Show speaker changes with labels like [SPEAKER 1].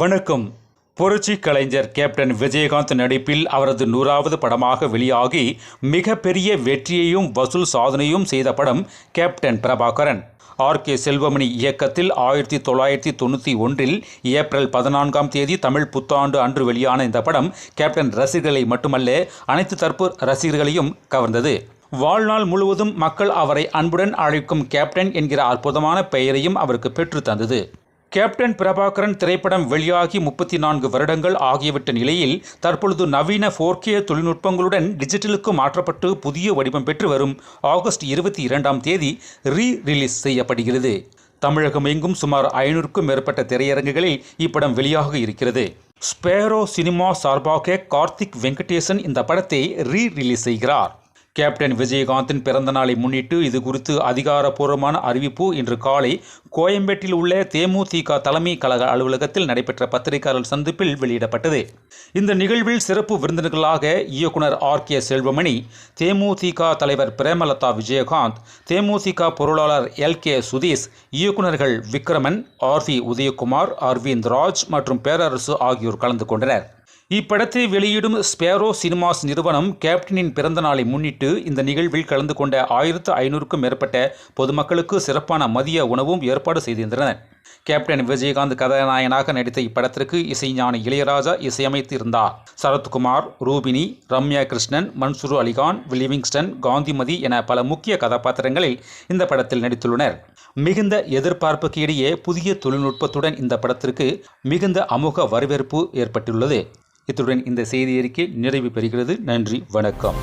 [SPEAKER 1] வணக்கம் புரட்சி கலைஞர் கேப்டன் விஜயகாந்த் நடிப்பில் அவரது நூறாவது படமாக வெளியாகி மிகப்பெரிய வெற்றியையும் வசூல் சாதனையும் செய்த படம் captain Prabhakaran R K Selvamani இயக்கத்தில் ஆயிரத்தி தொள்ளாயிரத்தி தொண்ணூற்றி ஒன்றில் ஏப்ரல் பதினான்காம் தேதி தமிழ் புத்தாண்டு அன்று வெளியான இந்த படம் கேப்டன் ரசிகர்களை மட்டுமல்ல அனைத்து தரப்பு ரசிகர்களையும் கவர்ந்தது வாழ்நாள் முழுவதும் மக்கள் அவரை அன்புடன் அழைக்கும் கேப்டன் என்கிற அற்புதமான பெயரையும் அவருக்கு பெற்று தந்தது கேப்டன் பிரபாகரன் திரைப்படம் வெளியாகி முப்பத்தி நான்கு வருடங்கள் ஆகியவற்ற நிலையில் தற்பொழுது நவீன ஃபோர்கே தொழில்நுட்பங்களுடன் டிஜிட்டலுக்கு மாற்றப்பட்டு புதிய வடிவம் பெற்று வரும் ஆகஸ்ட் இருபத்தி இரண்டாம் தேதி ரீ ரிலீஸ் செய்யப்படுகிறது தமிழகம் எங்கும் சுமார் ஐநூறுக்கும் மேற்பட்ட திரையரங்குகளில் இப்படம் வெளியாக இருக்கிறது ஸ்பேரோ சினிமா சார்பாக கார்த்திக் வெங்கடேசன் இந்த படத்தை ரீ ரிலீஸ் செய்கிறார் கேப்டன் விஜயகாந்தின் பிறந்தநாளை முன்னிட்டு இது குறித்து அதிகாரப்பூர்வமான அறிவிப்பு இன்று காலை கோயம்பேட்டில் உள்ள தேமுதிக தலைமை கழக அலுவலகத்தில் நடைபெற்ற பத்திரிகையாளர் சந்திப்பில் வெளியிடப்பட்டது இந்த நிகழ்வில் சிறப்பு விருந்தினர்களாக இயக்குனர் ஆர் கே செல்வமணி தேமுதிக தலைவர் பிரேமலதா விஜயகாந்த் தேமுதிக பொருளாளர் எல் கே சுதீஷ் இயக்குநர்கள் விக்ரமன் ஆர் வி உதயகுமார் அரவிந்த் ராஜ் மற்றும் பேரரசு ஆகியோர் கலந்து கொண்டனர் இப்படத்தை வெளியிடும் ஸ்பேரோ சினிமாஸ் நிறுவனம் கேப்டனின் பிறந்த நாளை முன்னிட்டு இந்த நிகழ்வில் கலந்து கொண்ட ஆயிரத்து ஐநூறுக்கும் மேற்பட்ட பொதுமக்களுக்கு சிறப்பான மதிய உணவும் ஏற்பாடு செய்திருந்தனர் கேப்டன் விஜயகாந்த் கதாநாயகனாக நடித்த இப்படத்திற்கு இசைஞான இளையராஜா இசையமைத்திருந்தார் சரத்குமார் ரூபினி ரம்யா கிருஷ்ணன் மன்சூர் அலிகான் வில்லிவிங்ஸ்டன் காந்திமதி என பல முக்கிய கதாபாத்திரங்களில் இந்த படத்தில் நடித்துள்ளனர் மிகுந்த எதிர்பார்ப்புக்கு இடையே புதிய தொழில்நுட்பத்துடன் இந்த படத்திற்கு மிகுந்த அமுக வரவேற்பு ஏற்பட்டுள்ளது இத்துடன் இந்த செய்தி அறிக்கை நிறைவு பெறுகிறது நன்றி வணக்கம்